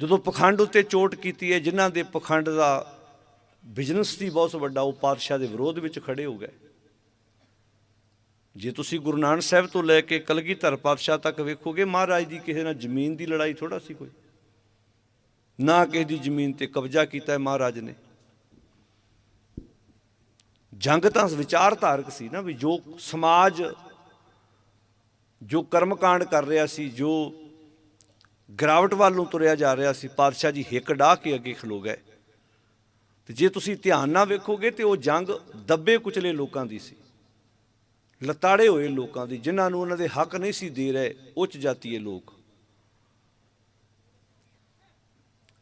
ਜਦੋਂ ਪਖੰਡ ਉੱਤੇ ਚੋਟ ਕੀਤੀ ਹੈ, ਜਿਨ੍ਹਾਂ ਦੇ ਪਖੰਡ ਦਾ ਬਿਜ਼ਨਸ ਸੀ ਬਹੁਤ ਵੱਡਾ, ਉਹ ਪਾਤਸ਼ਾਹ ਦੇ ਵਿਰੋਧ ਵਿੱਚ ਖੜੇ ਹੋ ਗਏ। ਜੇ ਤੁਸੀਂ ਗੁਰੂ ਨਾਨਕ ਸਾਹਿਬ ਤੋਂ ਲੈ ਕੇ ਕਲਗੀਧਰ ਪਾਤਸ਼ਾਹ ਤੱਕ ਵੇਖੋਗੇ, ਮਹਾਰਾਜ ਦੀ ਕਿਸੇ ਨਾਲ ਜ਼ਮੀਨ ਦੀ ਲੜਾਈ ਥੋੜਾ ਸੀ ਕੋਈ। ਨਾ ਕਿਸੇ ਦੀ ਜ਼ਮੀਨ ਤੇ ਕਬਜ਼ਾ ਕੀਤਾ ਹੈ ਮਹਾਰਾਜ ਨੇ। ਜੰਗ ਤਾਂ ਵਿਚਾਰਧਾਰਕ ਸੀ ਨਾ ਵੀ ਜੋ ਸਮਾਜ, ਜੋ ਕਰਮਕਾਂਡ ਕਰ ਰਿਹਾ ਸੀ, ਜੋ ਗਰਾਵਟ ਵੱਲ ਨੂੰ ਤੁਰਿਆ ਜਾ ਰਿਹਾ ਸੀ, ਪਾਤਸ਼ਾਹ ਜੀ ਹਿੱਕ ਡਾਹ ਕੇ ਅੱਗੇ ਖਲੋ ਗਏ। ਤੇ ਜੇ ਤੁਸੀਂ ਧਿਆਨ ਨਾਲ ਵੇਖੋਗੇ ਤੇ ਉਹ ਜੰਗ ਦੱਬੇ ਕੁਚਲੇ ਲੋਕਾਂ ਦੀ ਸੀ। ਲਤਾੜੇ ਹੋਏ ਲੋਕਾਂ ਦੀ, ਜਿਨ੍ਹਾਂ ਨੂੰ ਉਹਨਾਂ ਦੇ ਹੱਕ ਨਹੀਂ ਸੀ ਦੇ ਰਹੇ, ਉੱਚ ਜਾਤੀਏ ਲੋਕ।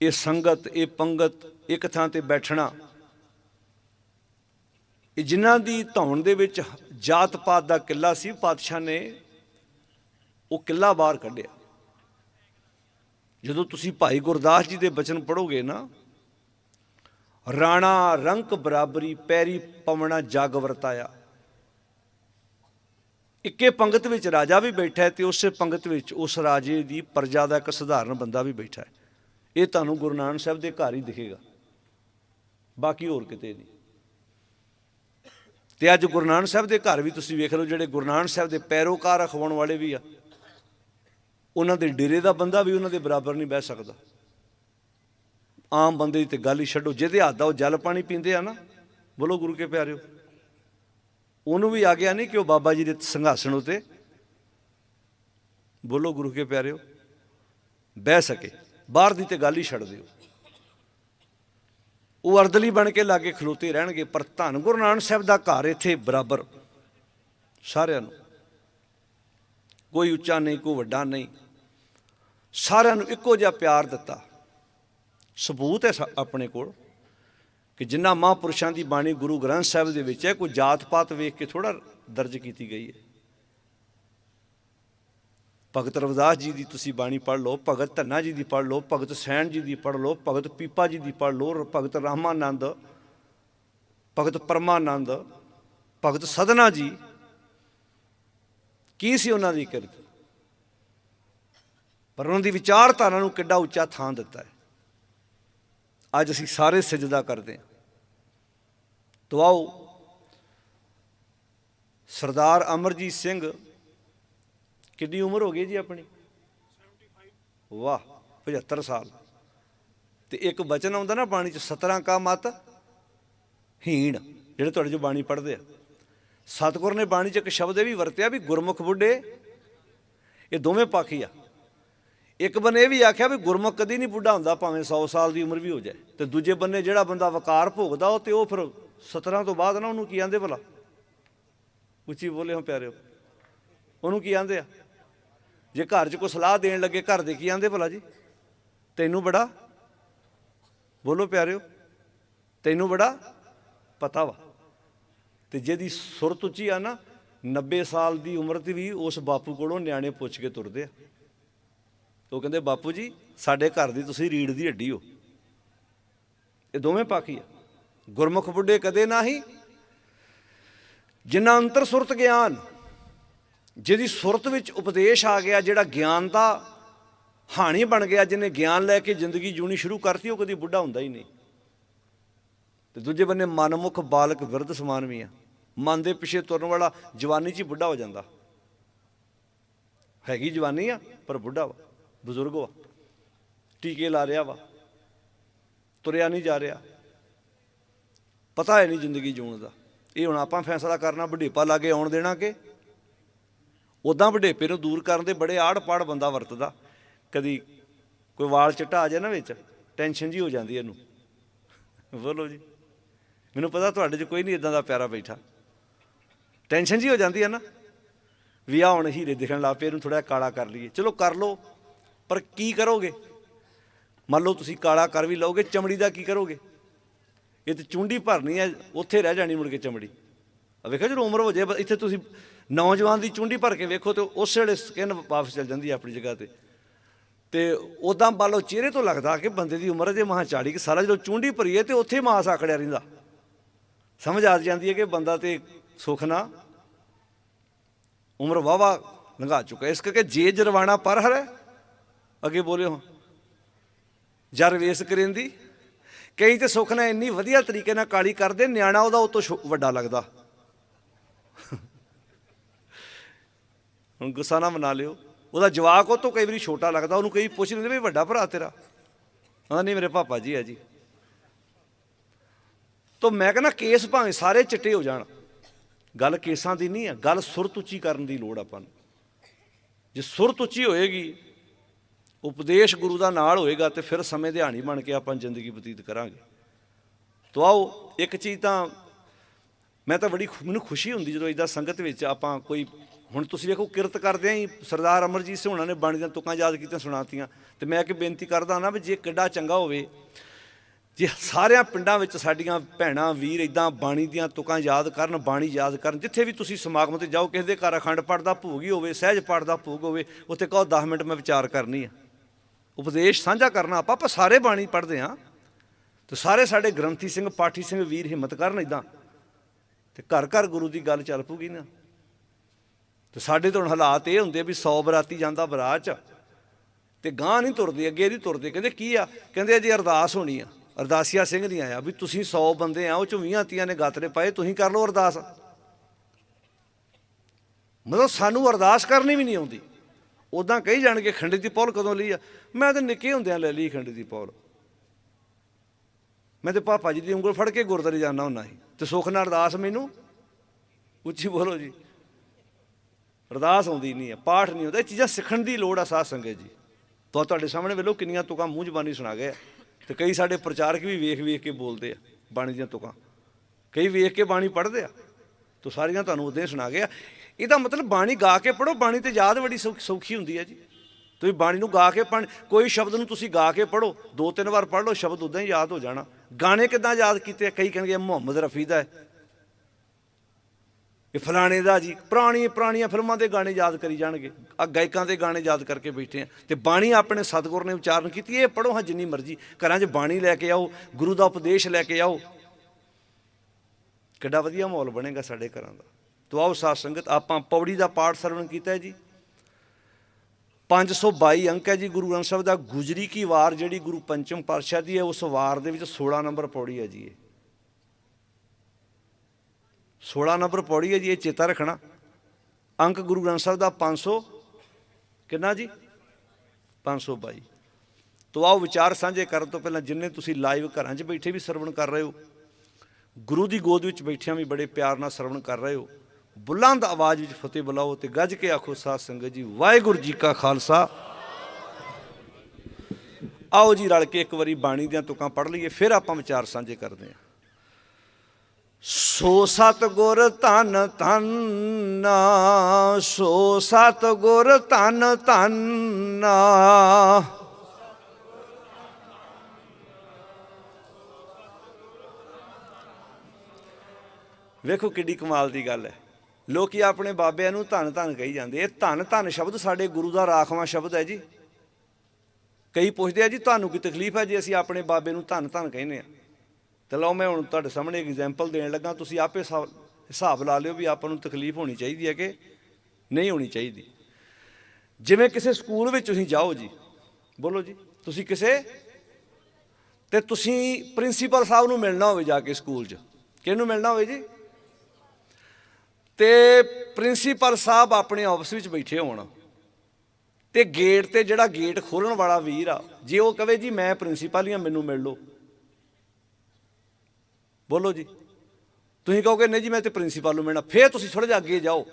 ਇਹ ਸੰਗਤ, ਇਹ ਪੰਗਤ ਇੱਕ ਥਾਂ ਤੇ ਬੈਠਣਾ, ਇਹ ਜਿਨ੍ਹਾਂ ਦੀ ਧੌਣ ਦੇ ਵਿੱਚ ਜਾਤ ਪਾਤ ਦਾ ਕਿੱਲਾ ਸੀ, ਪਾਤਸ਼ਾਹ ਨੇ ਉਹ ਕਿੱਲਾ ਬਾਹਰ ਕੱਢਿਆ। ਜਦੋਂ ਤੁਸੀਂ ਭਾਈ ਗੁਰਦਾਸ ਜੀ ਦੇ ਬਚਨ ਪੜੋਗੇ ਨਾ, ਰਾਣਾ ਰੰਕ ਬਰਾਬਰੀ ਪੈਰੀ ਪਵਣਾ ਜਗ ਵਰਤਾਇਆ। ਇੱਕੇ ਪੰਗਤ ਵਿੱਚ ਰਾਜਾ ਵੀ ਬੈਠਾ ਹੈ ਤੇ ਉਸੇ ਪੰਗਤ ਵਿੱਚ ਉਸ ਰਾਜੇ ਦੀ ਪ੍ਰਜਾ ਦਾ ਇੱਕ ਸਧਾਰਨ ਬੰਦਾ ਵੀ ਬੈਠਾ ਹੈ। ਇਹ ਤੁਹਾਨੂੰ ਗੁਰੂ ਨਾਨਕ ਸਾਹਿਬ ਦੇ ਘਰ ਹੀ ਦਿਖੇਗਾ। ਬਾਕੀ ਹੋਰ ਕਿਤੇ ਨਹੀਂ। ਤੇ ਅੱਜ ਗੁਰੂ ਨਾਨਕ ਸਾਹਿਬ ਦੇ ਘਰ ਵੀ ਤੁਸੀਂ ਵੇਖ ਲਓ, ਜਿਹੜੇ ਗੁਰੂ ਨਾਨਕ ਸਾਹਿਬ ਦੇ ਪੈਰੋਕਾਰ ਅਖਵਾਉਣ ਵਾਲੇ ਵੀ ਆ। ਉਹਨਾਂ ਦੇ ਡੇਰੇ ਦਾ ਬੰਦਾ ਵੀ ਉਹਨਾਂ ਦੇ ਬਰਾਬਰ ਨਹੀਂ ਬਹਿ ਸਕਦਾ। ਆਮ ਬੰਦੇ ਦੀ ਤੇ ਗੱਲ ਹੀ ਛੱਡੋ, ਜਿਹਦੇ ਹੱਥ ਦਾ ਉਹ ਜਲ ਪਾਣੀ ਪੀਂਦੇ ਆ ਨਾ, ਬੋਲੋ ਗੁਰੂ ਕੇ ਪਿਆਰਿਓ। ਉਹਨੂੰ ਵੀ ਆ ਗਿਆ ਨਹੀਂ ਕਿ ਉਹ ਬਾਬਾ ਜੀ ਦੇ ਸੰਘਾਸਣ ਉਤੇ ਬੋਲੋ ਗੁਰੂ ਕੇ ਪਿਆਰਿਓ, ਬਹਿ ਸਕੇ। ਬਾਹਰ ਦੀ ਤੇ ਗੱਲ ਹੀ ਛੱਡ ਦਿਓ। ਉਹ ਅਰਦਲੀ ਬਣ ਕੇ ਲਾਗੇ ਖਲੋਤੇ ਰਹਿਣਗੇ, ਪਰ ਧੰਨ ਗੁਰੂ ਨਾਨਕ ਸਾਹਿਬ ਦਾ ਘਰ ਇੱਥੇ ਬਰਾਬਰ, ਸਾਰਿਆਂ ਨੂੰ। ਕੋਈ ਉੱਚਾ ਨਹੀਂ, ਕੋਈ ਵੱਡਾ ਨਹੀਂ। ਸਾਰਿਆਂ ਨੂੰ ਇੱਕੋ ਜਿਹਾ ਪਿਆਰ ਦਿੱਤਾ। ਸਬੂਤ ਹੈ ਸਾ- ਆਪਣੇ ਕੋਲ ਕਿ ਜਿਨ੍ਹਾਂ ਮਹਾਂਪੁਰਸ਼ਾਂ ਦੀ ਬਾਣੀ ਗੁਰੂ ਗ੍ਰੰਥ ਸਾਹਿਬ ਦੇ ਵਿੱਚ ਹੈ, ਕੋਈ ਜਾਤ ਪਾਤ ਵੇਖ ਕੇ ਥੋੜਾ ਦਰਜ ਕੀਤੀ ਗਈ ਹੈ। ਭਗਤ ਰਵਿਦਾਸ ਜੀ ਦੀ ਤੁਸੀਂ ਬਾਣੀ ਪੜ੍ਹ ਲਓ, ਭਗਤ ਧੰਨਾ ਜੀ ਦੀ ਪੜ੍ਹ ਲਓ, ਭਗਤ ਸੈਣ ਜੀ ਦੀ ਪੜ੍ਹ ਲਓ, ਭਗਤ ਪੀਪਾ ਜੀ ਦੀ ਪੜ੍ਹ ਲਓ ਭਗਤ ਰਾਮਾਨੰਦ, ਭਗਤ ਪਰਮਾਨੰਦ, ਭਗਤ ਸਦਨਾ ਜੀ, ਕੀ ਸੀ ਉਹਨਾਂ ਦੀ ਕਿਰਤ? ਪਰ ਉਹਨਾਂ ਦੀ ਵਿਚਾਰਧਾਰਾ ਨੂੰ ਕਿੱਡਾ ਉੱਚਾ ਥਾਂ ਦਿੱਤਾ ਹੈ। ਅੱਜ ਅਸੀਂ ਸਾਰੇ ਸਜਦਾ ਕਰਦੇ ਹਾਂ। ਦੁਆਓ, ਸਰਦਾਰ ਅਮਰਜੀਤ ਸਿੰਘ, ਕਿੰਨੀ ਉਮਰ ਹੋ ਗਈ ਜੀ ਆਪਣੀ? ਵਾਹ 75 ਸਾਲ। ਤੇ ਇੱਕ ਬਚਨ ਆਉਂਦਾ ਨਾ ਬਾਣੀ ਚ 17 ਕਾ ਮਤ ਹੀਣ, ਜਿਹੜੇ ਤੁਹਾਡੇ ਜੋ ਬਾਣੀ ਪੜ੍ਹਦੇ ਆ। ਸਤਿਗੁਰ ਨੇ ਬਾਣੀ ਚ ਇੱਕ ਸ਼ਬਦ ਇਹ ਵੀ ਵਰਤਿਆ ਵੀ ਗੁਰਮੁਖ ਬੁੱਢੇ, ਇਹ ਦੋਵੇਂ ਪੱਖ ਆ। ਇੱਕ ਬੰਨੇ ਇਹ ਵੀ ਆਖਿਆ ਵੀ ਗੁਰਮੁਖ ਕਦੀ ਨਹੀਂ ਬੁੱਢਾ ਹੁੰਦਾ, ਭਾਵੇਂ 100 ਸਾਲ ਦੀ ਉਮਰ ਵੀ ਹੋ ਜਾਏ। ਤੇ ਦੂਜੇ ਬੰਨੇ ਜਿਹੜਾ ਬੰਦਾ ਵਕਾਰ ਭੋਗਦਾ, ਉਹ ਤੇ ਉਹ ਫਿਰ 17 ਤੋਂ ਬਾਅਦ ਨਾ ਉਹਨੂੰ ਕੀ ਆਂਦੇ ਭਲਾ? ਉੱਚੀ ਬੋਲੇ ਹੋ ਪਿਆਰਿਓ, ਉਹਨੂੰ ਕੀ ਆਂਦੇ ਆ? ਜੇ ਘਰ 'ਚ ਕੋਈ ਸਲਾਹ ਦੇਣ ਲੱਗੇ, ਘਰ ਦੇ ਕੀ ਆਂਦੇ ਭਲਾ ਜੀ? ਤੈਨੂੰ ਬੜਾ? ਬੋਲੋ ਪਿਆਰਿਓ, ਤੈਨੂੰ ਬੜਾ ਪਤਾ ਵਾ। ਤੇ ਜਿਹਦੀ ਸੁਰਤ ਉੱਚੀ ਆ ਨਾ 90 ਸਾਲ ਦੀ ਉਮਰ ਤੇ ਵੀ ਉਸ ਬਾਪੂ ਕੋਲੋਂ ਨਿਆਣੇ ਪੁੱਛ ਕੇ ਤੁਰਦੇ ਆ। ਉਹ ਕਹਿੰਦੇ, ਬਾਪੂ ਜੀ, ਸਾਡੇ ਘਰ ਦੀ ਤੁਸੀਂ ਰੀੜ ਦੀ ਹੱਡੀ ਹੋ। ਇਹ ਦੋਵੇਂ ਪਾਕੀ ਆ। ਗੁਰਮੁਖ ਬੁੱਢੇ ਕਦੇ ਨਹੀਂ ਜਿਨ੍ਹਾਂ ਅੰਤਰ ਸੁਰਤ ਗਿਆਨ, ਜਿਹਦੀ ਸੁਰਤ ਵਿੱਚ ਉਪਦੇਸ਼ ਆ ਗਿਆ, ਜਿਹੜਾ ਗਿਆਨ ਦਾ ਹਾਣੀ ਬਣ ਗਿਆ, ਜਿਹਨੇ ਗਿਆਨ ਲੈ ਕੇ ਜ਼ਿੰਦਗੀ ਜੂਣੀ ਸ਼ੁਰੂ ਕਰਤੀ, ਉਹ ਕਦੀ ਬੁੱਢਾ ਹੁੰਦਾ ਹੀ ਨਹੀਂ। ਤੇ ਦੂਜੇ ਬੰਨੇ, ਮਨਮੁਖ ਬਾਲਕ ਵਿਰਧ ਸਮਾਨ ਵੀ ਆ। ਮਨ ਦੇ ਪਿੱਛੇ ਤੁਰਨ ਵਾਲਾ ਜਵਾਨੀ 'ਚ ਹੀ ਬੁੱਢਾ ਹੋ ਜਾਂਦਾ। ਹੈਗੀ ਜਵਾਨੀ ਆ, ਪਰ ਬੁੱਢਾ ਵਾ। ਬਜ਼ੁਰਗ ਵਾ ਟੀਕੇ ਲਾ ਰਿਹਾ ਵਾ, ਤੁਰਿਆ ਨਹੀਂ ਜਾ ਰਿਹਾ। ਪਤਾ ਹੈ ਨਹੀਂ ਜ਼ਿੰਦਗੀ ਜੂਣ ਦਾ। ਇਹ ਹੁਣ ਆਪਾਂ ਫੈਸਲਾ ਕਰਨਾ ਬੁਢੇਪਾ ਲਾਗੇ ਆਉਣ ਦੇਣਾ ਕਿ? ਉਦਾਂ ਬੁਢੇਪੇ ਨੂੰ ਦੂਰ ਕਰਨ ਦੇ ਬੜੇ ਆੜ ਪਾੜ ਬੰਦਾ ਵਰਤਦਾ। ਕਦੀ ਕੋਈ ਵਾਲ ਚਿੱਟਾ ਆ ਜਾਏ ਨਾ ਵਿੱਚ, ਟੈਨਸ਼ਨ ਜੀ ਹੋ ਜਾਂਦੀ ਇਹਨੂੰ। ਬੋਲੋ ਜੀ। ਮੈਨੂੰ ਪਤਾ ਤੁਹਾਡੇ 'ਚ ਕੋਈ ਨਹੀਂ ਇਦਾਂ ਦਾ ਪਿਆਰਾ ਬੈਠਾ। ਟੈਨਸ਼ਨ ਜੀ ਹੋ ਜਾਂਦੀ ਹੈ ਨਾ। ਵੀ ਆ ਹੁਣ ਹੀਰੇ ਦਿਖਣ ਲੱਗ ਪਏ, ਇਹਨੂੰ ਥੋੜਾ ਕਾਲਾ ਕਰ ਲਈਏ। ਚਲੋ ਕਰ ਲਓ। ਪਰ ਕੀ ਕਰੋਗੇ? ਮੰਨ ਲਓ ਤੁਸੀਂ ਕਾਲਾ ਕਰ ਵੀ ਲਓਗੇ, ਚਮੜੀ ਦਾ ਕੀ ਕਰੋਗੇ? ਇਹ ਤੇ ਚੁੰਡੀ ਭਰਨੀ ਹੈ, ਉੱਥੇ ਰਹਿ ਜਾਣੀ ਮੁੜ ਕੇ ਚਮੜੀ। ਆ ਵੇਖੋ ਜਦੋਂ ਉਮਰ ਹੋ ਜਾਏ ਇੱਥੇ ਤੁਸੀਂ ਨੌਜਵਾਨ ਦੀ ਚੁੰਡੀ ਭਰ ਕੇ ਵੇਖੋ ਤੇ ਉਸੇ ਵੇਲੇ ਸਕਿਨ ਵਾਪਸ ਚਲ ਜਾਂਦੀ ਹੈ ਆਪਣੀ ਜਗ੍ਹਾ ਤੇ। ਤੇ ਉਦਾਂ ਮੰਨ ਲਓ ਚਿਹਰੇ ਤੋਂ ਲੱਗਦਾ ਕਿ ਬੰਦੇ ਦੀ ਉਮਰ ਜੇ ਮਹਾ ਚਾੜੀ ਕਿ ਸਾਰਾ ਜਦੋਂ ਚੁੰਡੀ ਭਰੀਏ ਤੇ ਉੱਥੇ ਮਾਸ ਆਖੜਿਆ ਰਹਿੰਦਾ। ਸਮਝ ਆ ਜਾਂਦੀ ਹੈ ਕਿ ਬੰਦਾ ਤੇ ਸੁਖ ਨਾ ਉਮਰ ਵਾਵਾ ਲੰਘਾ ਚੁੱਕਾ ਇਸ ਕਰਕੇ ਜੇ ਜਰਵਾਣਾ ਪਰ ਹਰ ਹੈ ਅੱਗੇ ਬੋਲਿਓ। ਹੋ ਜਾਂ ਰਵੇਸ ਕਰਿੰਦੀ। ਕਈ ਤੇ ਸੁੱਖ ਨਾਲ ਇੰਨੀ ਵਧੀਆ ਤਰੀਕੇ ਨਾਲ ਕਾਲੀ ਕਰਦੇ, ਨਿਆਣਾ ਉਹਦਾ ਉਹ ਤੋਂ ਛੋ- ਵੱਡਾ ਲੱਗਦਾ। ਹੁਣ ਗੁੱਸਾ ਨਾ ਮਨਾ ਲਿਓ। ਉਹਦਾ ਜਵਾਕ ਉਹ ਤੋਂ ਕਈ ਵਾਰੀ ਛੋਟਾ ਲੱਗਦਾ, ਉਹਨੂੰ ਕਈ ਪੁੱਛ ਲੈਂਦੇ ਵੀ ਵੱਡਾ ਭਰਾ ਤੇਰਾ। ਹਾਂ ਨਹੀਂ ਮੇਰੇ ਪਾਪਾ ਜੀ ਹੈ ਜੀ। ਤੋ ਮੈਂ ਕਹਿੰਦਾ, ਕੇਸ ਭਾਵੇਂ ਸਾਰੇ ਚਿੱਟੇ ਹੋ ਜਾਣ। ਗੱਲ ਕੇਸਾਂ ਦੀ ਨਹੀਂ ਹੈ, ਗੱਲ ਸੁਰਤ ਉੱਚੀ ਕਰਨ ਦੀ ਲੋੜ ਆਪਾਂ ਨੂੰ। ਜੇ ਸੁਰਤ ਉੱਚੀ ਹੋਏਗੀ ਉਪਦੇਸ਼ ਗੁਰੂ ਦਾ ਨਾਲ ਹੋਏਗਾ ਤੇ ਫਿਰ ਸਮੇਂ ਦਿਹਾਣੀ ਬਣ ਕੇ ਆਪਾਂ ਜ਼ਿੰਦਗੀ ਬਤੀਤ ਕਰਾਂਗੇ। ਤੋ ਆਓ, ਇੱਕ ਚੀਜ਼ ਤਾਂ ਮੈਂ ਤਾਂ ਬੜੀ ਖੁ- ਮੈਨੂੰ ਖੁਸ਼ੀ ਹੁੰਦੀ ਜਦੋਂ ਇਦਾਂ ਸੰਗਤ ਵਿੱਚ ਆਪਾਂ ਕੋਈ, ਹੁਣ ਤੁਸੀਂ ਵੇਖੋ ਕਿਰਤ ਕਰਦੇ ਆਂ ਹੀ ਸਰਦਾਰ ਅਮਰਜੀਤ ਸਿੰਘ ਹੋਣਾ ਨੇ ਬਾਣੀ ਦੀਆਂ ਤੁਕਾਂ ਯਾਦ ਕੀਤੀਆਂ, ਸੁਣਾਤੀਆਂ। ਤੇ ਮੈਂ ਕਿ ਬੇਨਤੀ ਕਰਦਾ ਨਾ ਵੀ ਜੇ ਕਿੱਡਾ ਚੰਗਾ ਹੋਵੇ, ਜੇ ਸਾਰਿਆਂ ਪਿੰਡਾਂ ਵਿੱਚ ਸਾਡੀਆਂ ਭੈਣਾਂ, ਵੀਰ ਇਦਾਂ ਬਾਣੀ ਦੀਆਂ ਤੁਕਾਂ ਯਾਦ ਕਰਨ, ਬਾਣੀ ਯਾਦ ਕਰਨ, ਜਿੱਥੇ ਵੀ ਤੁਸੀਂ ਸਮਾਗਮ ਤੇ ਜਾਓ, ਕਿਸੇ ਦੇ ਘਰ ਅਖੰਡ ਪਾਠ ਦਾ ਭੋਗ ਹੀ ਹੋਵੇ, ਸਹਿਜ ਪਾਠ ਦਾ ਭੋਗ ਹੋਵੇ, ਉੱਥੇ ਕਹੋ 10 ਮਿੰਟ ਮੈਂ ਵਿਚਾਰ ਕਰਨੀ ਆ। ਉਪਦੇਸ਼ ਸਾਂਝਾ ਕਰਨਾ ਆਪਾਂ ਆਪਾਂ ਸਾਰੇ ਬਾਣੀ ਪੜ੍ਹਦੇ ਹਾਂ। ਤੇ ਸਾਰੇ ਸਾਡੇ ਗ੍ਰੰਥੀ ਸਿੰਘ, ਪਾਠੀ ਸਿੰਘ, ਵੀਰ ਹਿੰਮਤ ਕਰਨ ਇਦਾਂ ਤੇ ਘਰ ਘਰ ਗੁਰੂ ਦੀ ਗੱਲ ਚੱਲ ਪੂਗੀ ਨਾ। ਤੇ ਸਾਡੇ ਤੋਂ ਹੁਣ ਹਾਲਾਤ ਇਹ ਹੁੰਦੇ ਆ ਵੀ 100 ਬਰਾਤੀ ਜਾਂਦਾ ਬਰਾਤ ਚ, ਤੇ ਗਾਂ ਨਹੀਂ ਤੁਰਦੇ, ਅੱਗੇ ਨਹੀਂ ਤੁਰਦੇ। ਕਹਿੰਦੇ ਕੀ ਆ? ਕਹਿੰਦੇ ਜੀ ਅਰਦਾਸ ਹੋਣੀ ਆ। ਅਰਦਾਸੀਆ ਸਿੰਘ ਨਹੀਂ ਆਇਆ ਵੀ ਤੁਸੀਂ 100 ਬੰਦੇ ਆ, ਉਹ ਚੋਂ 20 ਤੀਆਂ ਨੇ ਗਾਤਰੇ ਪਾਏ, ਤੁਸੀਂ ਕਰ ਲਓ ਅਰਦਾਸ। ਮਤਲਬ ਸਾਨੂੰ ਅਰਦਾਸ ਕਰਨੀ ਵੀ ਨਹੀਂ ਆਉਂਦੀ। ਉਦਾਂ ਕਹੀ ਜਾਣਗੇ, ਖੰਡੇ ਦੀ ਪੌਲ ਕਦੋਂ ਲਈ ਆ? ਮੈਂ ਤਾਂ ਨਿੱਕੇ ਹੁੰਦਿਆਂ ਲੈ ਲਈ ਖੰਡੇ ਦੀ ਪੌਲ। ਮੈਂ ਤੇ ਪਾਪਾ ਜੀ ਦੀ ਉਂਗਲ ਫੜ ਕੇ ਗੁਰਦਾਰੇ ਜਾਂਦਾ ਹੁੰਦਾ ਸੀ। ਤੇ ਸੁੱਖ ਨਾਲ ਅਰਦਾਸ ਮੈਨੂੰ? ਉੱਚੀ ਬੋਲੋ ਜੀ। ਅਰਦਾਸ ਆਉਂਦੀ ਨਹੀਂ ਹੈ ਪਾਠ ਨਹੀਂ ਹੁੰਦਾ। ਇਹ ਚੀਜ਼ਾਂ ਸਿੱਖਣ ਦੀ ਲੋੜ ਆ ਸਾਧ ਸੰਗਤ ਜੀ। ਤਾਂ ਤੁਹਾਡੇ ਸਾਹਮਣੇ ਵੇਲੋ ਕਿੰਨੀਆਂ ਤੁਕਾਂ ਮੂੰਹ ਜ਼ਬਾਨੀ ਸੁਣਾ ਗਏ ਆ। ਤੇ ਕਈ ਸਾਡੇ ਪ੍ਰਚਾਰਕ ਵੀ ਵੇਖ ਵੇਖ ਕੇ ਬੋਲਦੇ ਆ, ਬਾਣੀ ਦੀਆਂ ਤੁਕਾਂ। ਕਈ ਵੇਖ ਕੇ ਬਾਣੀ ਪੜ੍ਹਦੇ ਆ। ਤੋ ਸਾਰੀਆਂ ਤੁਹਾਨੂੰ ਉਦਾਂ ਹੀ ਸੁਣਾ ਗਿਆ ਇਹਦਾ ਮਤਲਬ ਬਾਣੀ ਗਾ ਕੇ ਪੜੋ ਬਾਣੀ ਤੇ ਯਾਦ ਬੜੀ ਸੌਖ- ਸੌਖੀ ਹੁੰਦੀ ਹੈ ਜੀ। ਤੁਸੀਂ ਬਾਣੀ ਨੂੰ ਗਾ ਕੇ ਪੜ੍ਹ, ਕੋਈ ਸ਼ਬਦ ਨੂੰ ਤੁਸੀਂ ਗਾ ਕੇ ਪੜੋ ਦੋ ਤਿੰਨ ਵਾਰ ਪੜ੍ਹ ਲਓ, ਸ਼ਬਦ ਉਦਾਂ ਹੀ ਯਾਦ ਹੋ ਜਾਣਾ। ਗਾਣੇ ਕਿਦਾਂ ਯਾਦ ਕੀਤੇ ਕਈ ਕਹਿਣਗੇ, ਮੁਹੰਮਦ ਰਫੀ ਦਾ ਹੈ। ਇਹ ਫਲਾਣੇ ਦਾ ਜੀ, ਪੁਰਾਣੀ, ਪੁਰਾਣੀਆਂ ਫਿਲਮਾਂ ਦੇ ਗਾਣੇ ਯਾਦ ਕਰੀ ਜਾਣਗੇ। ਆ ਗਾਇਕਾਂ ਦੇ ਗਾਣੇ ਯਾਦ ਕਰਕੇ ਬੈਠੇ ਆ। ਤੇ ਬਾਣੀ ਆਪਣੇ ਸਤਿਗੁਰ ਨੇ ਉਚਾਰਨ ਕੀਤੀ, ਇਹ ਪੜੋ ਹਾਂ ਜਿੰਨੀ ਮਰਜ਼ੀ। ਘਰਾਂ 'ਚ ਬਾਣੀ ਲੈ ਕੇ ਆਓ, ਗੁਰੂ ਦਾ ਉਪਦੇਸ਼ ਲੈ ਕੇ ਆਓ। ਕਿੱਡਾ ਵਧੀਆ ਮਾਹੌਲ ਬਣੇਗਾ ਸਾਡੇ ਘਰਾਂ ਦਾ। ਤੋ ਆਓ ਸਾਧ ਸੰਗਤ, ਆਪਾਂ ਪੌੜੀ ਦਾ ਪਾਠ ਸਰਵਣ ਕੀਤਾ ਹੈ ਜੀ। 522 ਅੰਕ ਹੈ ਜੀ, ਗੁਰੂ ਗ੍ਰੰਥ ਸਾਹਿਬ ਦਾ। ਗੁਜਰੀ ਕੀ ਵਾਰ ਜਿਹੜੀ ਗੁਰੂ ਪੰਚਮ ਪਾਤਸ਼ਾਹ ਦੀ ਹੈ, ਉਸ ਵਾਰ ਦੇ ਵਿੱਚ 16 ਨੰਬਰ ਪੌੜੀ ਹੈ ਜੀ ਇਹ। 16 ਨੰਬਰ ਪੌੜੀ ਹੈ ਜੀ, ਇਹ ਚੇਤਾ ਰੱਖਣਾ। ਅੰਕ ਗੁਰੂ ਗ੍ਰੰਥ ਸਾਹਿਬ ਦਾ 500 ਕਿੰਨਾ ਜੀ? 522 ਤੋ ਆਓ ਵਿਚਾਰ ਸਾਂਝੇ ਕਰਨ ਤੋਂ ਪਹਿਲਾਂ ਜਿੰਨੇ ਤੁਸੀਂ ਲਾਈਵ ਘਰਾਂ 'ਚ ਬੈਠੇ ਵੀ ਸਰਵਣ ਕਰ ਰਹੇ ਹੋ, ਗੁਰੂ ਦੀ ਗੋਦ ਵਿੱਚ ਬੈਠਿਆਂ ਵੀ ਬੜੇ ਪਿਆਰ ਨਾਲ ਸਰਵਣ ਕਰ ਰਹੇ ਹੋ ਬੁਲੰਦ ਆਵਾਜ਼ ਵਿੱਚ ਫਤਿਹ ਬੁਲਾਓ ਤੇ ਗੱਜ ਕੇ ਆਖੋ, ਸਾਧ ਸੰਗਤ ਜੀ, ਵਾਹਿਗੁਰੂ ਜੀ ਕਾ ਖਾਲਸਾ। ਆਓ ਜੀ, ਰਲ ਕੇ ਇੱਕ ਵਾਰੀ ਬਾਣੀ ਦੀਆਂ ਤੁਕਾਂ ਪੜ੍ਹ ਲਈਏ, ਫਿਰ ਆਪਾਂ ਵਿਚਾਰ ਸਾਂਝੇ ਕਰਦੇ ਹਾਂ। ਸੋ ਸਤ ਗੁਰ ਧਨ ਧੰਨ, ਸੋ ਸਤ ਗੁਰ ਧਨ ਧੰਨ। ਵੇਖੋ ਕਿੱਡੀ ਕਮਾਲ ਦੀ ਗੱਲ ਹੈ। ਲੋਕੀ ਆਪਣੇ ਬਾਬਿਆਂ ਨੂੰ ਧੰਨ ਧੰਨ ਕਹੀ ਜਾਂਦੇ। ਇਹ ਧੰਨ ਧੰਨ ਸ਼ਬਦ ਸਾਡੇ ਗੁਰੂ ਦਾ ਰਾਖਵਾਂ ਸ਼ਬਦ ਹੈ ਜੀ। ਕਈ ਪੁੱਛਦੇ ਆ ਜੀ, ਤੁਹਾਨੂੰ ਕੀ ਤਕਲੀਫ ਹੈ ਜੇ ਅਸੀਂ ਆਪਣੇ ਬਾਬੇ ਨੂੰ ਧੰਨ ਧੰਨ ਕਹਿੰਦੇ ਆ? ਤੇ ਲਓ ਮੈਂ ਹੁਣ ਤੁਹਾਡੇ ਸਾਹਮਣੇ ਇੱਕ ਐਗਜ਼ਾਮਪਲ ਦੇਣ ਲੱਗਾ। ਤੁਸੀਂ ਆਪੇ ਹਿਸਾਬ ਲਾ ਲਿਓ ਵੀ ਆਪਾਂ ਨੂੰ ਤਕਲੀਫ ਹੋਣੀ ਚਾਹੀਦੀ ਹੈ ਕਿ ਨਹੀਂ ਹੋਣੀ ਚਾਹੀਦੀ। ਜਿਵੇਂ ਕਿਸੇ ਸਕੂਲ ਵਿੱਚ ਤੁਸੀਂ ਜਾਓ ਜੀ, ਬੋਲੋ ਜੀ, ਤੁਸੀਂ ਕਿਸੇ ਤੇ ਤੁਸੀਂ ਪ੍ਰਿੰਸੀਪਲ ਸਾਹਿਬ ਨੂੰ ਮਿਲਣਾ ਹੋਵੇ ਜਾ ਕੇ ਸਕੂਲ 'ਚ। ਕਿਹਨੂੰ ਮਿਲਣਾ ਹੋਵੇ ਜੀ? ਤੇ ਪ੍ਰਿੰਸੀਪਲ ਸਾਹਿਬ ਆਪਣੇ ਆਫਿਸ ਵਿੱਚ ਬੈਠੇ ਹੋਣ। ਤੇ ਗੇਟ ਤੇ ਜਿਹੜਾ ਗੇਟ ਖੋਲਣ ਵਾਲਾ ਵੀਰ ਆ, ਜੇ ਉਹ ਕਵੇ, ਜੀ, ਮੈਂ ਪ੍ਰਿੰਸੀਪਲ ਹੀ ਆ, ਮੈਨੂੰ ਮਿਲ ਲਓ। ਬੋਲੋ ਜੀ। ਤੁਸੀਂ ਕਹੋਗੇ, ਨਹੀਂ ਜੀ, ਮੈਂ ਤੇ ਪ੍ਰਿੰਸੀਪਲ ਨੂੰ ਮਿਲਣਾ। ਫੇਰ ਤੁਸੀਂ ਥੋੜਾ ਜਿਹਾ ਅੱਗੇ ਜਾਓ।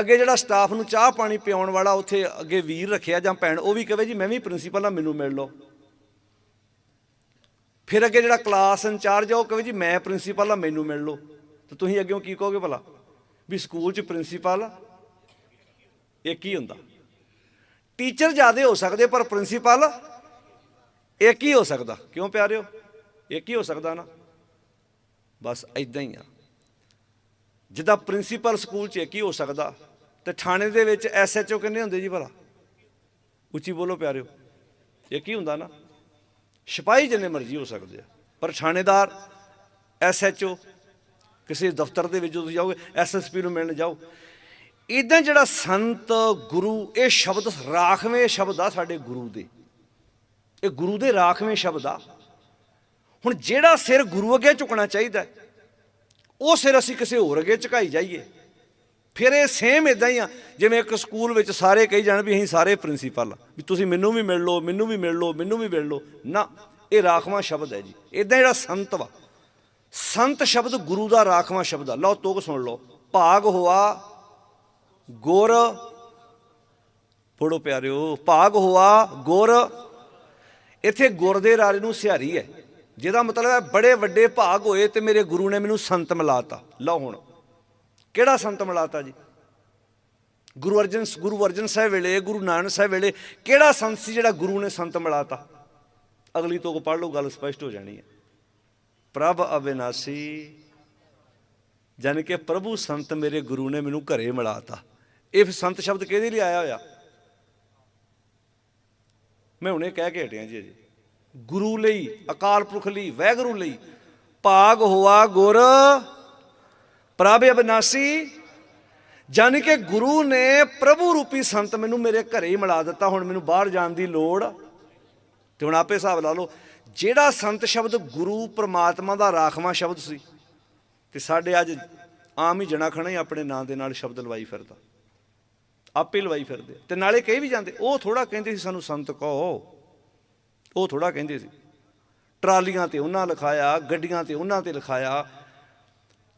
ਅੱਗੇ ਜਿਹੜਾ ਸਟਾਫ ਨੂੰ ਚਾਹ ਪਾਣੀ ਪਿਆਉਣ ਵਾਲਾ ਉੱਥੇ ਅੱਗੇ ਵੀਰ ਰੱਖਿਆ ਜਾਂ ਭੈਣ, ਉਹ ਵੀ ਕਹੇ ਜੀ, ਮੈਂ ਵੀ ਪ੍ਰਿੰਸੀਪਲ ਆ, ਮੈਨੂੰ ਮਿਲ ਲਓ। ਫਿਰ ਅੱਗੇ ਜਿਹੜਾ ਕਲਾਸ ਇੰਚਾਰਜ ਆ, ਉਹ ਕਵੇ, ਜੀ, ਮੈਂ ਪ੍ਰਿੰਸੀਪਲ ਆ, ਮੈਨੂੰ ਮਿਲ ਲਓ। ਤੇ ਤੁਸੀਂ ਅੱਗੇ ਕੀ ਕਹੋਗੇ ਭਲਾ? ਵੀ ਸਕੂਲ 'ਚ ਪ੍ਰਿੰਸੀਪਲ ਇੱਕ ਹੀ ਹੁੰਦਾ। ਟੀਚਰ ਜ਼ਿਆਦੇ ਹੋ ਸਕਦੇ, ਪਰ ਪ੍ਰਿੰਸੀਪਲ ਇੱਕ ਹੀ ਹੋ ਸਕਦਾ। ਕਿਉਂ ਪਿਆਰਿਓ? ਇੱਕ ਹੀ ਹੋ ਸਕਦਾ ਨਾ। ਬਸ ਇਦਾਂ ਹੀ ਆ। ਜਿੱਦਾਂ ਪ੍ਰਿੰਸੀਪਲ ਸਕੂਲ 'ਚ ਇੱਕ ਹੀ ਹੋ ਸਕਦਾ, ਤੇ ਥਾਣੇ ਦੇ ਵਿੱਚ ਐਸਐਚਓ ਕਿੰਨੇ ਹੁੰਦੇ ਜੀ ਭਲਾ? ਉੱਚੀ ਬੋਲੋ ਪਿਆਰਿਓ। ਇੱਕ ਹੀ ਹੁੰਦਾ ਨਾ। ਸਿਪਾਹੀ ਜਿੰਨੇ ਮਰਜ਼ੀ ਹੋ ਸਕਦੇ ਆ, ਪਰ ਥਾਣੇਦਾਰ ਐਸਐਚਓ ਕਿਸੇ ਦਫ਼ਤਰ ਦੇ ਵਿੱਚ ਜਦੋਂ ਤੁਸੀਂ ਜਾਓਗੇ ਐਸਐਸਪੀ ਨੂੰ ਮਿਲਣ ਜਾਓ। ਇਦਾਂ ਜਿਹੜਾ ਸੰਤ, ਗੁਰੂ, ਇਹ ਸ਼ਬਦ ਰਾਖਵੇਂ ਸ਼ਬਦ ਆ ਸਾਡੇ ਗੁਰੂ ਦੇ। ਇਹ ਗੁਰੂ ਦੇ ਰਾਖਵੇਂ ਸ਼ਬਦ ਆ। ਹੁਣ ਜਿਹੜਾ ਸਿਰ ਗੁਰੂ ਅੱਗੇ ਝੁਕਣਾ ਚਾਹੀਦਾ, ਉਹ ਸਿਰ ਅਸੀਂ ਕਿਸੇ ਹੋਰ ਅੱਗੇ ਝੁਕਾਈ ਜਾਈਏ। ਫਿਰ ਇਹ ਸੇਮ ਇਦਾਂ ਹੀ ਆ, ਜਿਵੇਂ ਇੱਕ ਸਕੂਲ ਵਿੱਚ ਸਾਰੇ ਕਹੀ ਜਾਣ ਵੀ ਅਸੀਂ ਸਾਰੇ ਪ੍ਰਿੰਸੀਪਲ ਆ, ਵੀ ਤੁਸੀਂ ਮੈਨੂੰ ਵੀ ਮਿਲ ਲਓ, ਮੈਨੂੰ ਵੀ ਮਿਲ ਲਓ, ਮੈਨੂੰ ਵੀ ਮਿਲ ਲਓ। ਨਾ, ਇਹ ਰਾਖਵਾਂ ਸ਼ਬਦ ਹੈ ਜੀ। ਇਦਾਂ ਜਿਹੜਾ ਸੰਤ ਵਾ ਸੰਤ ਸ਼ਬਦ ਗੁਰੂ ਦਾ ਰਾਖਵਾਂ ਸ਼ਬਦ ਆ। ਲਓ ਤੋਕ ਸੁਣ ਲਓ। ਭਾਗ ਹੋਆ ਗੁਰ ਪੜੋ ਪਿਆਰਿਓ, ਭਾਗ ਹੋਆ ਗੁਰ। ਇੱਥੇ ਗੁਰ ਦੇ ਰਾਜ ਨੂੰ ਸਿਹਾਰੀ ਹੈ। ਜਿਹਦਾ ਮਤਲਬ ਹੈ ਬੜੇ ਵੱਡੇ ਭਾਗ ਹੋਏ ਤੇ ਮੇਰੇ ਗੁਰੂ ਨੇ ਮੈਨੂੰ ਸੰਤ ਮਿਲਾਤਾ। ਲਓ ਹੁਣ, ਕਿਹੜਾ ਸੰਤ ਮਿਲਾਤਾ ਜੀ? ਗੁਰੂ ਅਰਜਨ ਗੁਰੂ ਅਰਜਨ ਸਾਹਿਬ ਵੇਲੇ, ਗੁਰੂ ਨਾਨਕ ਸਾਹਿਬ ਵੇਲੇ ਕਿਹੜਾ ਸੰਤ ਸੀ ਜਿਹੜਾ ਗੁਰੂ ਨੇ ਸੰਤ ਮਿਲਾਤਾ? ਅਗਲੀ ਤੋਕ ਪੜ੍ਹ ਲਓ, ਗੱਲ ਸਪਸ਼ਟ ਹੋ ਜਾਣੀ ਹੈ। ਪ੍ਰਭ ਅਬਿਨਾਸੀ, ਜਾਣੀ ਕਿ ਪ੍ਰਭੂ ਸੰਤ ਮੇਰੇ ਗੁਰੂ ਨੇ ਮੈਨੂੰ ਘਰੇ ਮਿਲਾਤਾ। ਇਹ ਸੰਤ ਸ਼ਬਦ ਕਿਹਦੇ ਲਈ ਆਇਆ ਹੋਇਆ? ਮੈਂ ਹੁਣੇ ਕਹਿ ਕੇ ਹਟਿਆ ਜੀ ਅਜੇ। ਗੁਰੂ ਲਈ, ਅਕਾਲ ਪੁਰਖ ਲਈ, ਵੈਗੁਰੂ ਲਈ। ਭਾਗ ਹੋਆ ਗੁਰ, ਪ੍ਰਭ ਅਬਿਨਾਸੀ, ਜਾਣੀ ਕਿ ਗੁਰੂ ਨੇ ਪ੍ਰਭੂ ਰੂਪੀ ਸੰਤ ਮੈਨੂੰ ਮੇਰੇ ਘਰੇ ਹੀ ਮਿਲਾ ਦਿੱਤਾ। ਹੁਣ ਮੈਨੂੰ ਬਾਹਰ ਜਾਣ ਦੀ ਲੋੜ, ਤੇ ਹੁਣ ਆਪੇ ਹਿਸਾਬ ਲਾ ਲਓ ਜਿਹੜਾ ਸੰਤ ਸ਼ਬਦ ਗੁਰੂ ਪ੍ਰਮਾਤਮਾ ਦਾ ਰਾਖਵਾਂ ਸ਼ਬਦ ਸੀ, ਤੇ ਸਾਡੇ ਅੱਜ ਆਮ ਹੀ ਜਣਾ ਖਣਾ ਹੀ ਆਪਣੇ ਨਾਂ ਦੇ ਨਾਲ ਸ਼ਬਦ ਲਵਾਈ ਫਿਰਦਾ। ਆਪੇ ਲਵਾਈ ਫਿਰਦੇ ਤੇ ਨਾਲੇ ਕਹੀ ਵੀ ਜਾਂਦੇ, ਉਹ ਥੋੜਾ ਕਹਿੰਦੇ ਸੀ ਸਾਨੂੰ ਸੰਤ ਕਹੋ। ਉਹ ਥੋੜਾ ਕਹਿੰਦੇ ਸੀ। ਟਰਾਲੀਆਂ ਤੇ ਉਹਨਾਂ ਲਿਖਾਇਆ, ਗੱਡੀਆਂ ਤੇ ਉਹਨਾਂ ਤੇ ਲਿਖਾਇਆ,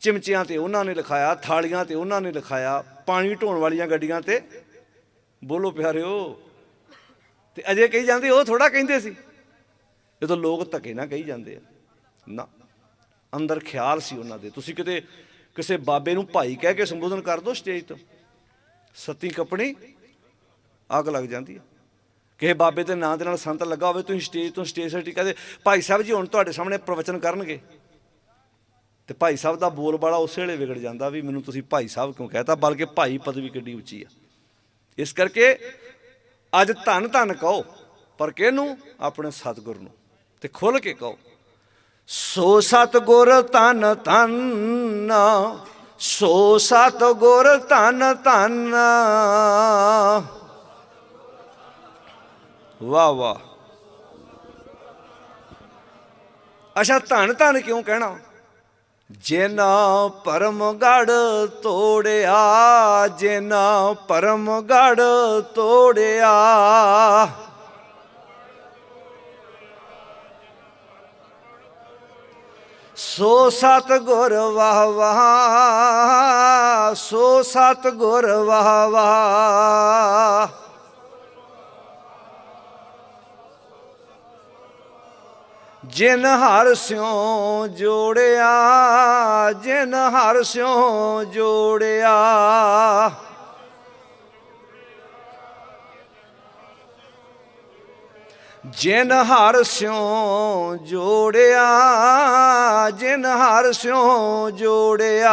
ਚਿਮਚਿਆਂ ਤੇ ਉਹਨਾਂ ਨੇ ਲਿਖਾਇਆ, ਥਾਲੀਆਂ ਤੇ ਉਹਨਾਂ ਨੇ ਲਿਖਾਇਆ, ਪਾਣੀ ਢੋਣ ਵਾਲੀਆਂ ਗੱਡੀਆਂ ਤੇ। ਬੋਲੋ ਪਿਆਰਿਓ। ਤੇ ਅਜੇ ਕਹੀ ਜਾਂਦੇ, ਉਹ ਥੋੜਾ ਕਹਿੰਦੇ ਸੀ। ਜਦੋਂ ਲੋਕ ਧੱਕੇ ਨਾ ਕਹੀ ਜਾਂਦੇ ਆ। ਨਾ, ਅੰਦਰ ਖਿਆਲ ਸੀ ਉਹਨਾਂ ਦੇ। ਤੁਸੀਂ ਕਿਤੇ ਕਿਸੇ ਬਾਬੇ ਨੂੰ ਭਾਈ ਕਹਿ ਕੇ ਸੰਬੋਧਨ ਕਰ ਦੋ ਸਟੇਜ ਤੋਂ। ਸੱਤੀ ਕੱਪਣੀ, ਅੱਗ ਲੱਗ ਜਾਂਦੀ ਹੈ ਕਿਸੇ ਬਾਬੇ ਦੇ ਨਾਂ ਦੇ ਨਾਲ ਸੰਤ ਲੱਗਾ ਹੋਵੇ, ਤੁਸੀਂ ਸਟੇਜ ਤੋਂ ਸਟੇਜ ਸੱਟੀ ਕਹਦੇ, ਭਾਈ ਸਾਹਿਬ ਜੀ, ਹੁਣ ਤੁਹਾਡੇ ਸਾਹਮਣੇ ਪ੍ਰਵਚਨ ਕਰਨਗੇ। ਤੇ ਭਾਈ ਸਾਹਿਬ ਦਾ ਬੋਲ ਬਾਲਾ ਉਸੇ ਵੇਲੇ ਵਿਗੜ ਜਾਂਦਾ ਵੀ ਮੈਨੂੰ ਤੁਸੀਂ ਭਾਈ ਸਾਹਿਬ ਕਿਉਂ ਕਹਤਾ, ਬਲਕਿ ਭਾਈ ਪਦਵੀ ਕਿੱਡੀ ਉੱਚੀ ਆ। ਇਸ ਕਰਕੇ ਅੱਜ ਧੰਨ ਧੰਨ ਕਹੋ, ਪਰ ਕਿਹਨੂੰ? ਆਪਣੇ ਸਤਿਗੁਰ ਨੂੰ। ਤੇ ਖੁੱਲ ਕੇ ਕਹੋ, ਸੋ ਸਤਿਗੁਰ ਧੰਨ ਧੰਨ, ਸੋ ਸਤਿਗੁਰ ਧੰਨ ਧੰਨ। ਵਾਹ ਵਾਹ। ਅੱਛਾ, ਧੰਨ ਧਨ ਕਿਉਂ ਕਹਿਣਾ? ਜਿਨਾ ਪਰਮ ਗੜ ਤੋੜਿਆ ਜਿਨਾ ਪਰਮ ਗੜ ਤੋੜਿਆ ਸੋ ਸਤ ਗੁਰ ਵਾਹ ਵਾਹ, ਸੋ ਸਤ ਗੁਰ ਵਾਹ ਵਾਹ। ਜਿਨ ਹਰ ਸਿਉ ਜੋੜਿਆ, ਜਿਨ ਹਰ ਸਿਉ ਜੋੜਿਆ। ਜਿਨ ਹਰ ਸਿਉ ਜੋੜਿਆ ਹਰ ਸਿਉ ਜੋੜਿਆ।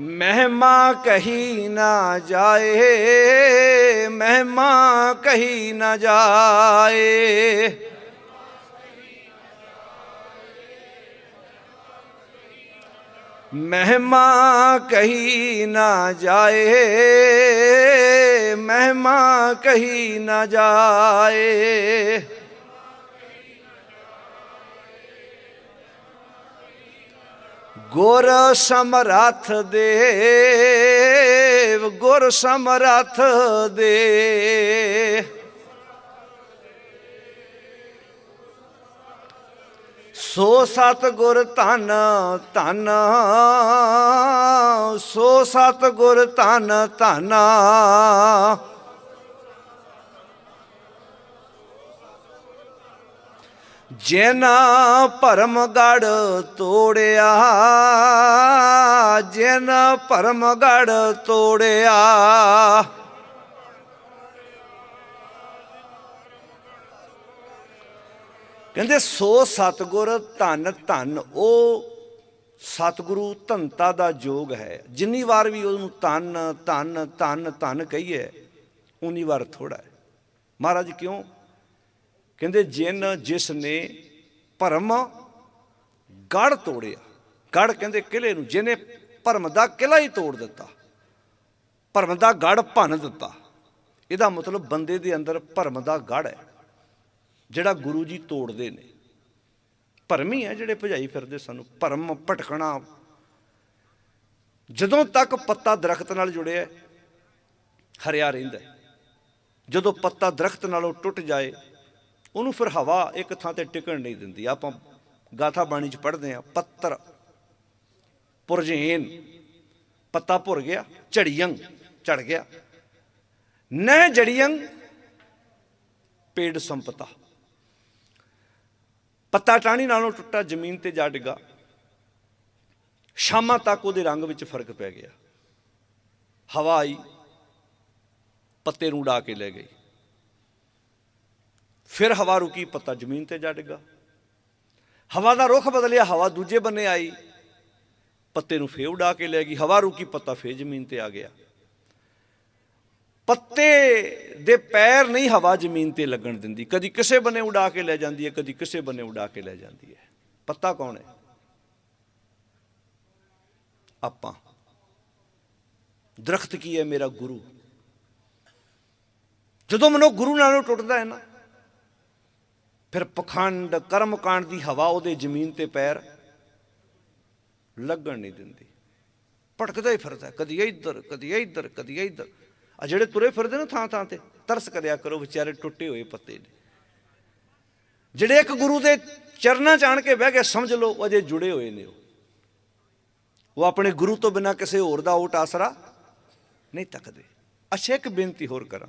ਮਹਿਮਾ ਕਹੀ ਨਾ ਜਾਏ ਮਹਿਮਾ ਕਹੀ ਨਾ ਜਾਏ। ਮਹਿਮਾ ਕਹੀ ਨਾ ਜਾਏ ਮਹਿਮਾ ਕਹੀ ਨਾ ਜਾਏ। ਗੁਰ ਸਮਰੱਥ ਦੇਵ ਗੁਰ ਸਮਰੱਥ ਦੇ ਸੋ ਸਤ ਗੁਰ ਧਨ ਧਨ, ਸੋ ਸਤ ਗੁਰ ਧਨ ਧਨ। ਜਿਨ ਭਰਮ ਗੜ ਤੋੜਿਆ ਜਿਨ ਭਰਮ ਗੜ ਤੋੜਿਆ ਕਹਿੰਦੇ ਸੋ ਸਤਗੁਰ ਧੰਨ ਧੰਨ, ਉਹ ਸਤਿਗੁਰੂ ਧੰਤਾ ਦਾ ਯੋਗ ਹੈ। ਜਿੰਨੀ ਵਾਰ ਵੀ ਉਹਨੂੰ ਧੰਨ ਧੰਨ ਧੰਨ ਧੰਨ ਕਹੀਏ, ਉਨੀ ਵਾਰ ਥੋੜਾ ਹੈ। ਮਹਾਰਾਜ ਕਿਉਂ? ਕਹਿੰਦੇ ਜਿਨ ਜਿਸ ਨੇ ਭਰਮ ਗੜ ਤੋੜਿਆ। ਗੜ ਕਹਿੰਦੇ ਕਿਲੇ ਨੂੰ, ਜਿਹਨੇ ਭਰਮ ਦਾ ਕਿਲਾ ਹੀ ਤੋੜ ਦਿੱਤਾ। ਭਰਮ ਦਾ ਗੜ ਭੰਨ ਦਿੱਤਾ। ਇਹਦਾ ਮਤਲਬ ਬੰਦੇ ਦੇ ਅੰਦਰ ਭਰਮ ਦਾ ਗੜ ਹੈ। ਜਿਹੜਾ ਗੁਰੂ ਜੀ ਤੋੜਦੇ ਨੇ। ਭਰਮ ਹੀ ਹੈ ਜਿਹੜੇ ਭਜਾਈ ਫਿਰਦੇ ਸਾਨੂੰ। ਭਰਮ, ਭਟਕਣਾ। ਜਦੋਂ ਤੱਕ ਪੱਤਾ ਦਰਖਤ ਨਾਲ ਜੁੜਿਆ ਹਰਿਆ ਰਹਿੰਦਾ ਜਦੋਂ ਪੱਤਾ ਦਰਖਤ ਨਾਲੋਂ ਟੁੱਟ ਜਾਏ, ਉਹਨੂੰ ਫਿਰ ਹਵਾ ਇੱਕ ਥਾਂ ਤੇ ਟਿਕਣ ਨਹੀਂ ਦਿੰਦੀ। ਆਪਾਂ ਗਾਥਾ ਬਾਣੀ ਚ ਪੜ੍ਹਦੇ ਆ ਪੱਤਰ ਪੁਰਜੇਨ, ਪੱਤਾ ਭੁਰ ਗਿਆ, ਝੜੀਆਂ ਝੜ ਗਿਆ। ਨਹਿ ਜੜੀਆਂ, ਪੇੜ ਸੰਪਤਾ। ਪੱਤਾ ਟਾਣੀ ਨਾਲੋਂ ਟੁੱਟਾ ਜ਼ਮੀਨ ਤੇ ਜਾ ਡਿੱਗਾ। ਸ਼ਾਮਾਂ ਤੱਕ ਉਹਦੇ ਰੰਗ ਵਿੱਚ ਫ਼ਰਕ ਪੈ ਗਿਆ। ਹਵਾ ਆਈ, ਪੱਤੇ ਨੂੰ ਉਡਾ ਕੇ ਲੈ ਗਈ। ਫਿਰ ਹਵਾ ਰੁਕੀ, ਪੱਤਾ ਜ਼ਮੀਨ ਤੇ ਜਾ ਡਿੱਗਾ। ਹਵਾ ਦਾ ਰੁਖ ਬਦਲਿਆ, ਹਵਾ ਦੂਜੇ ਬੰਨੇ ਆਈ। ਪੱਤੇ ਨੂੰ ਫੇਰ ਉਡਾ ਕੇ ਲੈ ਗਈ। ਹਵਾ ਰੁਕੀ, ਪੱਤਾ ਫੇਰ ਜ਼ਮੀਨ ਤੇ ਆ ਗਿਆ। ਪੱਤੇ ਦੇ ਪੈਰ ਨਹੀਂ ਹਵਾ ਜ਼ਮੀਨ ਤੇ ਲੱਗਣ ਦਿੰਦੀ। ਕਦੀ ਕਿਸੇ ਬੰਨੇ ਉਡਾ ਕੇ ਲੈ ਜਾਂਦੀ ਹੈ, ਕਦੀ ਕਿਸੇ ਬੰਨੇ ਉਡਾ ਕੇ ਲੈ ਜਾਂਦੀ ਹੈ। ਪੱਤਾ ਕੌਣ ਹੈ? ਆਪਾਂ। ਦਰਖਤ ਕੀ ਹੈ ਮੇਰਾ ਗੁਰੂ? ਜਦੋਂ ਮਨੋ ਗੁਰੂ ਨਾਲੋਂ ਟੁੱਟਦਾ ਹੈ ਨਾ, ਫਿਰ ਪਖੰਡ, ਕਰਮਕਾਂਡ ਦੀ ਹਵਾ ਉਹਦੇ ਜ਼ਮੀਨ ਤੇ ਪੈਰ ਲੱਗਣ ਨਹੀਂ ਦਿੰਦੀ। ਭਟਕਦਾ ਹੀ ਫਿਰਦਾ ਕਦੀ ਇੱਧਰ ਕਦੀ ਇੱਧਰ ਕਦੀ ਇੱਧਰ। ਆ ਜਿਹੜੇ ਤੁਰੇ ਫਿਰਦੇ ਨੇ ਥਾਂ ਥਾਂ ਤੇ, ਤਰਸ ਕਰਿਆ ਕਰੋ, ਵਿਚਾਰੇ ਟੁੱਟੇ ਹੋਏ ਪੱਤੇ ਨੇ। ਜਿਹੜੇ ਇੱਕ ਗੁਰੂ ਦੇ ਚਰਨਾਂ ਚ ਆਣ ਕੇ ਬਹਿ ਕੇ ਸਮਝ ਲਓ ਅਜੇ ਜੁੜੇ ਹੋਏ ਨੇ ਉਹ। ਉਹ ਆਪਣੇ ਗੁਰੂ ਤੋਂ ਬਿਨਾ ਕਿਸੇ ਹੋਰ ਦਾ ਓਟ ਆਸਰਾ ਨਹੀਂ ਤੱਕਦੇ। ਅੱਛਾ, ਇੱਕ ਬੇਨਤੀ ਹੋਰ ਕਰਾਂ।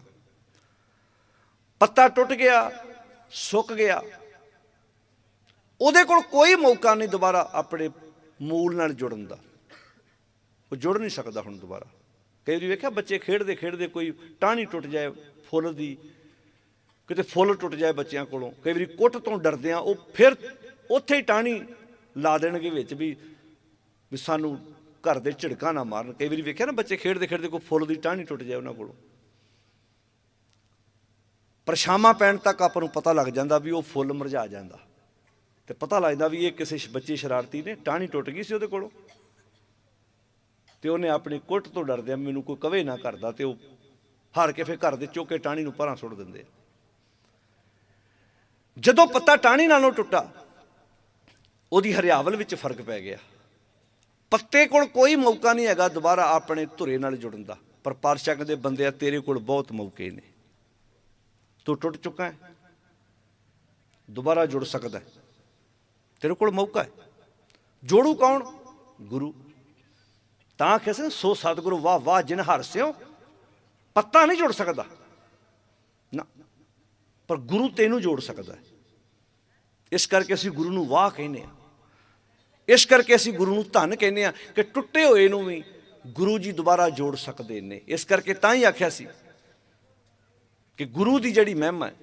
ਪੱਤਾ ਟੁੱਟ ਗਿਆ, ਸੁੱਕ ਗਿਆ। ਉਹਦੇ ਕੋਲ ਕੋਈ ਮੌਕਾ ਨਹੀਂ ਦੁਬਾਰਾ ਆਪਣੇ ਮੂਲ ਨਾਲ ਜੁੜਨ ਦਾ। ਉਹ ਜੁੜ ਨਹੀਂ ਸਕਦਾ ਹੁਣ ਦੁਬਾਰਾ। ਕਈ ਵਾਰੀ ਵੇਖਿਆ ਬੱਚੇ ਖੇਡਦੇ ਖੇਡਦੇ ਕੋਈ ਟਾਹਣੀ ਟੁੱਟ ਜਾਏ, ਫੁੱਲ ਦੀ, ਕਿਤੇ ਫੁੱਲ ਟੁੱਟ ਜਾਏ ਬੱਚਿਆਂ ਕੋਲੋਂ। ਕਈ ਵਾਰੀ ਕੁੱਟ ਤੋਂ ਡਰਦੇ ਆ ਉਹ ਫਿਰ ਉੱਥੇ ਹੀ ਟਾਹਣੀ ਲਾ ਦੇਣਗੇ ਵਿੱਚ ਵੀ ਵੀ ਸਾਨੂੰ ਘਰ ਦੇ ਝਿੜਕਾਂ ਨਾ ਮਾਰਨ। ਕਈ ਵਾਰੀ ਵੇਖਿਆ ਨਾ ਬੱਚੇ ਖੇਡਦੇ ਖੇਡਦੇ ਕੋਈ ਫੁੱਲ ਦੀ ਟਾਹਣੀ ਟੁੱਟ ਜਾਏ ਉਹਨਾਂ ਕੋਲੋਂ। ਪਰ ਪੈਣ ਤੱਕ ਆਪਾਂ ਨੂੰ ਪਤਾ ਲੱਗ ਜਾਂਦਾ ਵੀ ਉਹ ਫੁੱਲ ਮਰਝਾ ਜਾਂਦਾ। ਤੇ ਪਤਾ ਲੱਗਦਾ ਵੀ ਇਹ ਕਿਸੇ ਬੱਚੇ ਸ਼ਰਾਰਤੀ ਨੇ, ਟਾਹਣੀ ਟੁੱਟ ਗਈ ਸੀ ਉਹਦੇ ਕੋਲੋਂ। ਤੇ ਉਹਨੇ ਆਪਣੀ ਕੁੱਟ ਤੋਂ ਡਰਦਿਆਂ ਮੈਨੂੰ ਕੋਈ ਕਵੇ ਨਾ ਕਰਦਾ ਤੇ ਉਹ ਹਾਰ ਕੇ ਫਿਰ ਘਰ ਦੇ ਚੋਕੇ ਟਾਹਣੀ ਨੂੰ ਪਰਾਂ ਸੁੱਟ ਦਿੰਦੇ ਜਦੋਂ ਪੱਤਾ ਟਾਹਣੀ ਨਾਲੋਂ ਟੁੱਟਾ, ਉਹਦੀ ਹਰਿਆਵਲ ਵਿੱਚ ਫ਼ਰਕ ਪੈ ਗਿਆ। ਪੱਤੇ ਕੋਲ ਕੋਈ ਮੌਕਾ ਨਹੀਂ ਹੈਗਾ ਦੁਬਾਰਾ ਆਪਣੇ ਧੁਰੇ ਨਾਲ ਜੁੜਨ ਦਾ। ਪਰ ਪਾਤਸ਼ਾਹ ਕਹਿੰਦੇ ਬੰਦਿਆ ਤੇਰੇ ਕੋਲ ਬਹੁਤ ਮੌਕੇ ਨੇ। ਤੂੰ ਟੁੱਟ ਚੁੱਕਾ ਹੈ। ਦੁਬਾਰਾ ਜੁੜ ਸਕਦਾ ਤੇਰੇ ਕੋਲ ਮੌਕਾ ਹੈ। ਜੋੜੂ ਕੌਣ? ਗੁਰੂ। ਤਾਂ ਕਿਸੇ ਸੋ ਸਤਿਗੁਰੂ, ਵਾਹ ਵਾਹ, ਜਿਨ ਹਰਸਿਓ ਪੱਤਾ ਨਹੀਂ ਜੁੜ ਸਕਦਾ। ਨਾ, ਪਰ ਗੁਰੂ ਤੈਨੂੰ ਜੋੜ ਸਕਦਾ ਹੈ। ਇਸ ਕਰਕੇ ਅਸੀਂ ਗੁਰੂ ਨੂੰ ਵਾਹ ਕਹਿੰਦੇ ਆ ਇਸ ਕਰਕੇ ਅਸੀਂ ਗੁਰੂ ਨੂੰ ਧੰਨ ਕਹਿੰਦੇ ਆ ਕਿ ਟੁੱਟੇ ਹੋਏ ਨੂੰ ਵੀ ਗੁਰੂ ਜੀ ਦੁਬਾਰਾ ਜੋੜ ਸਕਦੇ ਨੇ। ਇਸ ਕਰਕੇ ਤਾਂ ਹੀ ਆਖਿਆ ਸੀ ਕਿ ਗੁਰੂ ਦੀ ਜਿਹੜੀ ਮਹਿਮਾ ਹੈ,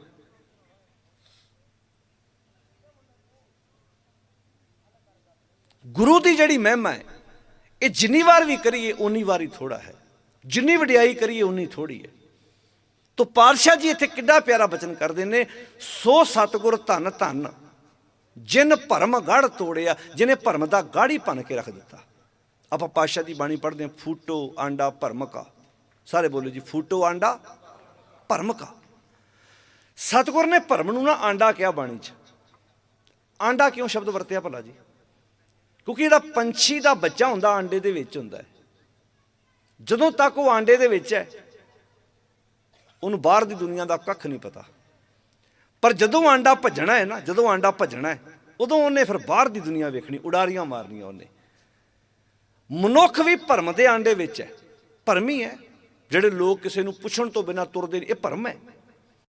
ਗੁਰੂ ਦੀ ਜਿਹੜੀ ਮਹਿਮਾ ਹੈ ਇਹ ਜਿੰਨੀ ਵਾਰ ਵੀ ਕਰੀਏ ਉਨੀ ਵਾਰੀ ਥੋੜਾ ਹੈ। ਜਿੰਨੀ ਵਡਿਆਈ ਕਰੀਏ ਉਨੀ ਥੋੜੀ ਹੈ। ਤੋ ਪਾਤਸ਼ਾਹ ਜੀ ਇੱਥੇ ਕਿੱਡਾ ਪਿਆਰਾ ਬਚਨ ਕਰਦੇ ਨੇ, ਸੋ ਸਤਗੁਰ ਧਨ ਧਨ, ਜਿਨ ਭਰਮ ਗੜ ਤੋੜਿਆ, ਜਿਨੇ ਭਰਮ ਦਾ ਗਾੜੀ ਭੰਨ ਕੇ ਰੱਖ ਦਿੱਤਾ। ਆਪਾਂ ਪਾਤਸ਼ਾਹ ਦੀ ਬਾਣੀ ਪੜ੍ਹਦੇ ਹਾਂ, ਫੂਟੋ ਆਂਡਾ ਭਰਮ ਕਾ। ਸਾਰੇ ਬੋਲੋ ਜੀ, ਫੂਟੋ ਆਂਡਾ ਭਰਮ ਕਾ। ਸਤਗੁਰ ਨੇ ਭਰਮ ਨੂੰ ਨਾ ਆਂਡਾ ਕਿਹਾ ਬਾਣੀ 'ਚ। ਆਂਡਾ ਕਿਉਂ ਸ਼ਬਦ ਵਰਤਿਆ ਭਲਾ ਜੀ? ਕਿਉਂਕਿ ਜਿਹੜਾ ਪੰਛੀ ਦਾ ਬੱਚਾ ਹੁੰਦਾ, ਆਂਡੇ ਦੇ ਵਿੱਚ ਹੁੰਦਾ ਹੈ। ਜਦੋਂ ਤੱਕ ਉਹ ਆਂਡੇ ਦੇ ਵਿੱਚ ਹੈ, ਉਹਨੂੰ ਬਾਹਰ ਦੀ ਦੁਨੀਆ ਦਾ ਕੱਖ ਨਹੀਂ ਪਤਾ। ਪਰ ਜਦੋਂ ਆਂਡਾ ਭੱਜਣਾ ਹੈ ਨਾ, ਜਦੋਂ ਆਂਡਾ ਭੱਜਣਾ ਹੈ, ਉਦੋਂ ਉਹਨੇ ਫਿਰ ਬਾਹਰ ਦੀ ਦੁਨੀਆ ਵੇਖਣੀ, ਉਡਾਰੀਆਂ ਮਾਰਨੀਆਂ ਉਹਨੇ। ਮਨੁੱਖ ਵੀ ਭਰਮ ਦੇ ਆਂਡੇ ਵਿੱਚ ਹੈ। ਭਰਮ ਹੀ ਹੈ। ਜਿਹੜੇ ਲੋਕ ਕਿਸੇ ਨੂੰ ਪੁੱਛਣ ਤੋਂ ਬਿਨਾਂ ਤੁਰਦੇ ਨੇ, ਇਹ ਭਰਮ ਹੈ।